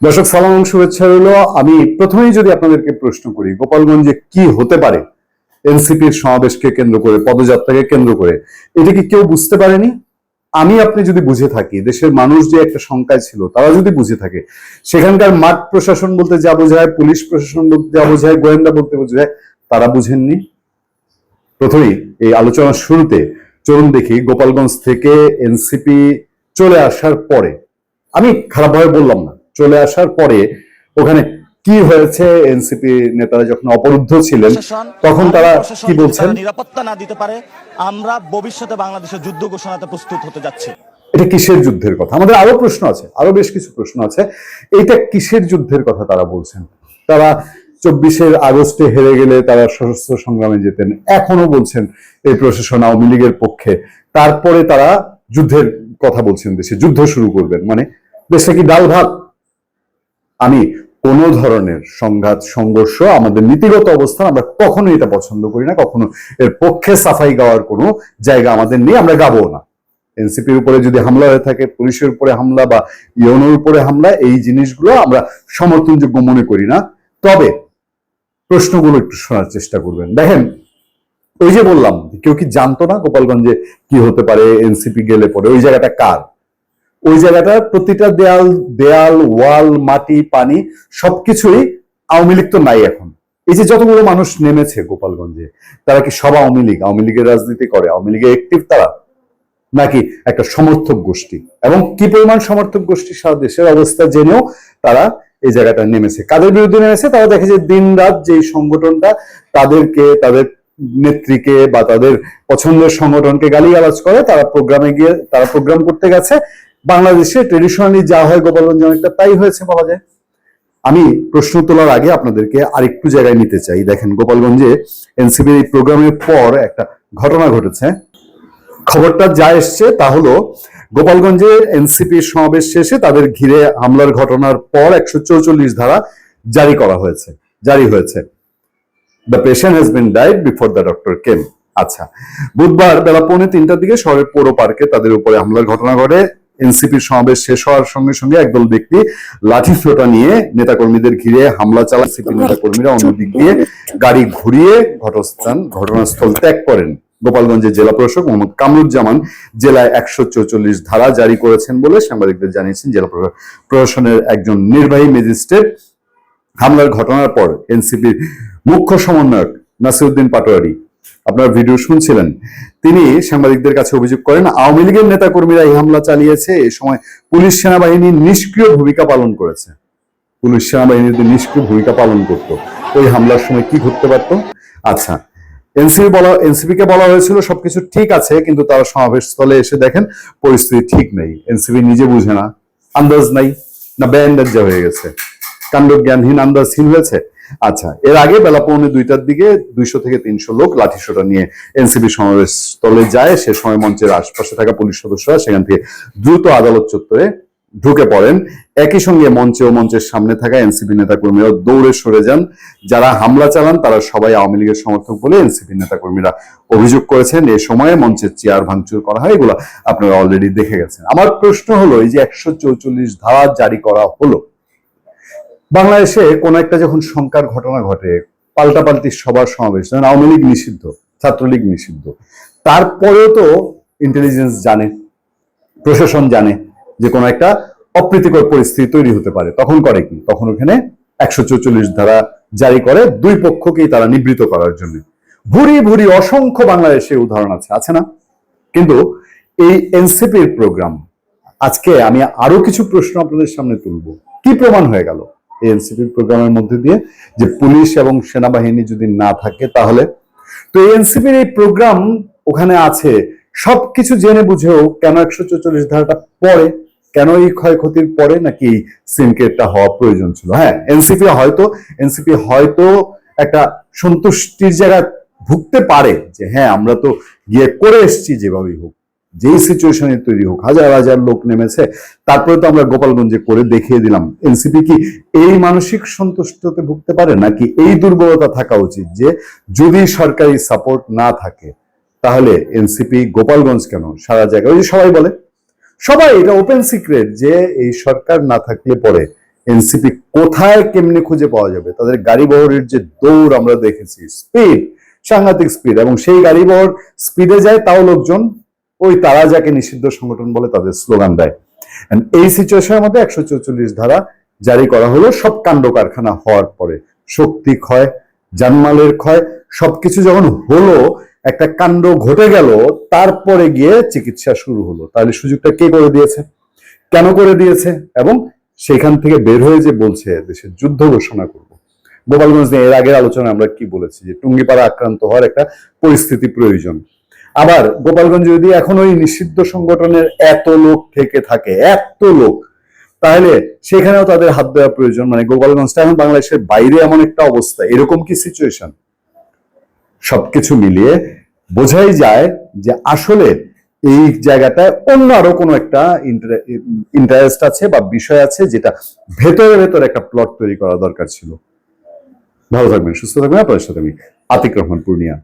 দর্শক, সালাম, শুভেচ্ছা রইল। আমি প্রথমেই যদি আপনাদেরকে প্রশ্ন করি, গোপালগঞ্জে কি হতে পারে? এনসিপির সমাবেশকে কেন্দ্র করে, পদযাত্রাকে কেন্দ্র করে, এটা কি কেউ বুঝতে পারেনি? আমি, আপনি যদি বুঝে থাকি, দেশের মানুষ যে একটা শঙ্কায় ছিল, তারা যদি বুঝে থাকে, সেখানকার মাঠ প্রশাসন বলতে যা বোঝায়, পুলিশ প্রশাসন বলতে যা বোঝায়, গোয়েন্দা বলতে বোঝায়, তারা বুঝেননি? প্রথমেই এই আলোচনার শুরুতে চলুন দেখি, গোপালগঞ্জ থেকে এনসিপি চলে আসার পরে, আমি খারাপভাবে বললাম না চলে আসার পরে ওখানে কি হয়েছে? এনসিপি নেতারা যখন অবরুদ্ধ ছিলেন তখন তারা কি বলছেন? নিরাপত্তা না দিতে পারে আমরা ভবিষ্যতে বাংলাদেশের যুদ্ধ ঘোষণাতে প্রস্তুত হতে যাচ্ছি। এটা কিসের যুদ্ধের কথা? আমাদের আরও প্রশ্ন আছে আরও বেশ কিছু প্রশ্ন আছে। এটা কিসের যুদ্ধের কথা তারা বলছেন? তারা চব্বিশের আগস্টে হেরে গেলে তারা সশস্ত্র সংগ্রামে যেতেন এখনও বলছেন এই প্রশাসন আওয়ামী লীগের পক্ষে। তারপরে তারা যুদ্ধের কথা বলছেন দেশে যুদ্ধ শুরু করবেন। মানে দেশে কি ডাল ভাত আমি কোন ধরনের সংঘাত, সংঘর্ষ, আমাদের নীতিগত অবস্থান আমরা কখনো এটা পছন্দ করি না, কখনো এর পক্ষে সাফাই গাওয়ার কোনো জায়গা আমাদের নেই, আমরা গাবো না। এনসিপির উপরে যদি হামলা হয়ে থাকে, পুলিশের উপরে হামলা বা ইউনোর উপরে হামলা, এই জিনিসগুলো আমরা সমর্থনযোগ্য মনে করি না। তবে প্রশ্নগুলো একটু শোনার চেষ্টা করবেন। দেখেন, ওই যে বললাম, কেউ কি জানতো না গোপালগঞ্জে কি হতে পারে, এনসিপি গেলে পরে, ওই জায়গাটা কার? ওই জায়গাটা প্রতিটা দেয়াল দেয়াল, ওয়াল, মাটি, পানি সবকিছুই আওয়ামী লীগ তো নাই এখন। এই যে যতগুলো মানুষ নেমেছে গোপালগঞ্জে, তারা কি সব আওয়ামী লীগ? আওয়ামী লীগের রাজনীতি করে, আওয়ামী লীগের একটিভ তারা? নাকি একটা সমর্থক গোষ্ঠী? এবং কি পরিমাণ সমর্থক গোষ্ঠী সারা দেশের অবস্থা জেনেও তারা এই জায়গাটা নেমেছে। কাদের বিরুদ্ধে নেমেছে? তারা দেখে যে দিন রাত যে সংগঠনটা তাদেরকে, তাদের নেত্রীকে বা তাদের পছন্দের সংগঠনকে গালিগালাজ করে, তারা প্রোগ্রামে গিয়ে, তারা প্রোগ্রাম করতে গেছে। বাংলাদেশে ট্রেডিশনালি যা হয় গোপালগঞ্জ অনেকটা তাই হয়েছে বলা যায়? আমি প্রশ্ন তোলার আগে আপনাদেরকে আরেকটু জায়গায় নিতে চাই। দেখেন, গোপালগঞ্জে এনসিবির এই প্রোগ্রামের পর একটা ঘটনা ঘটেছে। খবরটা যা এসছে তা হলো, গোপালগঞ্জে এনসিপির সমাবেশ শেষে তাদের ঘিরে হামলার ঘটনার পর একশো চৌচল্লিশ ধারা জারি করা হয়েছে, জারি হয়েছে। The patient has been died before the doctor came আচ্ছা বুধবার বেলা পৌনে তিনটার দিকে শহরের পৌর পার্কে তাদের উপরে হামলার ঘটনা ঘটে। এনসিপির সমাবেশ শেষ হওয়ার সঙ্গে সঙ্গে একদল ব্যক্তি লাঠি ফোটা নিয়ে নেতাকর্মীদের ঘিরে হামলা চালায় সিপি নেতাকর্মীরা, অন্যদিক দিয়ে গাড়ি ঘুরিয়ে ঘটস্থান ঘটনাস্থল ত্যাগ করেন। গোপালগঞ্জের জেলা প্রশাসক মোহাম্মদ কামরুজ্জামান জেলায় একশো চৌচল্লিশ ধারা জারি করেছেন বলে সাংবাদিকদের জানিয়েছেন জেলা প্রশা- প্রশাসনের একজন নির্বাহী ম্যাজিস্ট্রেট। হামলার ঘটনার পর এনসিপির মুখ্য সমন্বয়ক নাসিরুদ্দিন পাটোয়ারি আপনার ভিডিও শুনছিলেন। তিনি সাংবাদিকদের কাছে অভিযোগ করেন, আওয়ামী লীগের নেতাকর্মীরা এই হামলা চালিয়েছে, এ সময় পুলিশ সেনাবাহিনী নিষ্ক্রিয় ভূমিকা পালন করেছে। পুলিশ সেনাবাহিনী যদি নিষ্ক্রিয় ভূমিকা পালন করত, ওই হামলার সময় কি ঘটতে পারত? আচ্ছা এনসিপি বলা, এনসিপি কে বলা হয়েছিল, সবকিছু ঠিক আছে, কিন্তু তারা সমাবেশ স্থলে এসে দেখেন, পরিস্থিতি ঠিক নেই। এনসিপি নিজে বুঝে না, আন্দাজ নাই, না বেআন্দাজা হয়ে গেছে। কাণ্ড জ্ঞানহীন আন্দাজহীন হয়েছে। আচ্ছা এর আগে বেলা পৌনে দুইটার দিকে দুইশো থেকে তিনশো লোক লাঠিসোটা নিয়ে এনসিপি সমাবেশ স্থলে যায়। সে সময় মঞ্চের আশপাশে থাকা পুলিশ সদস্যরা সেখান থেকে দ্রুত আদালত চত্বরে ঢুকে পড়েন। একই সঙ্গে মঞ্চে ও মঞ্চের সামনে থাকা এনসিপি নেতাকর্মীরা দৌড়ে সরে যান। যারা হামলা চালান, তারা সবাই আওয়ামী লীগের সমর্থক বলে এনসিপি নেতাকর্মীরা অভিযোগ করেছেন। এ সময়ে মঞ্চের চেয়ার ভাঙচুর করা হয়, এগুলো আপনারা অলরেডি দেখে গেছেন। আমার প্রশ্ন হলো, এই যে একশো ধারা জারি করা হলো বাংলাদেশে কোন একটা যখন সংখ্যার ঘটনা ঘটে, পাল্টাপাল্টি সবার সমাবেশ, যেমন আওয়ামী লীগ নিষিদ্ধ, ছাত্রলীগ নিষিদ্ধ, তারপরেও তো ইন্টেলিজেন্স জানে, প্রশাসন জানে যে কোনো একটা অপ্রীতিকর পরিস্থিতি তৈরি হতে পারে। তখন করে কি? তখন ওখানে একশো চৌচল্লিশ ধারা জারি করে দুই পক্ষকেই তারা নিবৃত করার জন্য। ভুরি ভুরি অসংখ্য বাংলাদেশে উদাহরণ আছে আছে না? কিন্তু এই এনসিপির প্রোগ্রাম আজকে আমি আরও কিছু প্রশ্ন আপনাদের সামনে তুলব। কি প্রমাণ হয়ে গেল? এনসিপির প্রোগ্রামের মধ্যে দিয়ে যে পুলিশ এবং সেনাবাহিনী যদি না থাকে তাহলে। তো এই এনসিপির এই প্রোগ্রাম ওখানে আছে। সবকিছু জেনে বুঝেও কেন একশো চৌচল্লিশ ধারাটা পরে কেন এই ক্ষয়ক্ষতির পরে নাকি সিনকেটটা হওয়া প্রয়োজন ছিল? হ্যাঁ এনসিপি হয়তো এনসিপি হয়তো একটা সন্তুষ্টির জায়গায় ভুগতে পারে যে হ্যাঁ আমরা তো গিয়ে করে এসেছি যেভাবেই হোক। যেই সিচুয়েশনে তৈরি হোক, হাজার হাজার লোক নেমেছে, তারপরে তো আমরা গোপালগঞ্জে করে দেখিয়ে দিলাম, এনসিপি কি এই মানসিক সন্তুষ্টতে ভুগতে পারে? নাকি এই দুর্বলতা থাকা উচিত যে যদি সরকারি সাপোর্ট না থাকে, তাহলে এনসিপি গোপালগঞ্জ কেন? সারা জায়গায়, ওই যে সবাই বলে। সবাই, এটা ওপেন সিক্রেট যে এই সরকার না থাকলে পরে এনসিপি কোথায় কেমনে খুঁজে পাওয়া যাবে? তাদের গাড়ি বহরের যে দৌড় আমরা দেখেছি স্পিড সাংঘাতিক স্পিড এবং সেই গাড়ি বহর স্পিডে যায় তাও লোকজন ওই তারা যাকে নিষিদ্ধ সংগঠন বলে তাদের স্লোগান দেয়। এই সিচুয়েশনের মধ্যে একশো চৌচল্লিশ ধারা জারি করা হলো। সব কাণ্ড কারখানা হওয়ার পরে শক্তি ক্ষয়, জানমালের ক্ষয়, সবকিছু যখন হলো, একটা কাণ্ড ঘটে গেল, তারপরে গিয়ে চিকিৎসা শুরু হলো। তাহলে সুযোগটা কে করে দিয়েছে? কেন করে দিয়েছে? এবং সেখান থেকে বের হয়ে যে বলছে, দেশের যুদ্ধ ঘোষণা করব। গোপালগঞ্জ নিয়ে এর আগের আলোচনায় আমরা কি বলেছি? যে টুঙ্গিপাড়া আক্রান্ত হওয়ার একটা পরিস্থিতি প্রয়োজন। আবার গোপালগঞ্জ যদি এখন ওই নিষিদ্ধ সংগঠনের এত লোক থেকে থাকে, এত লোক, তাহলে সেখানেও তাদের হাত দেওয়া প্রয়োজন। মানে গোপালগঞ্জটা এখন বাংলাদেশের বাইরে এমন একটা অবস্থা, এরকম কি সিচুয়েশন সবকিছু মিলিয়ে বোঝাই যায় যে আসলে এই জায়গাটায় অন্য আরও কোনো একটা ইন্টারেস্ট আছে বা বিষয় আছে যেটা ভেতরে ভেতরে একটা প্লট তৈরি করা দরকার ছিল। ভালো থাকবেন, সুস্থ থাকবেন। আপনাদের সাথে আমি আতিক রহমান পূর্ণিয়া।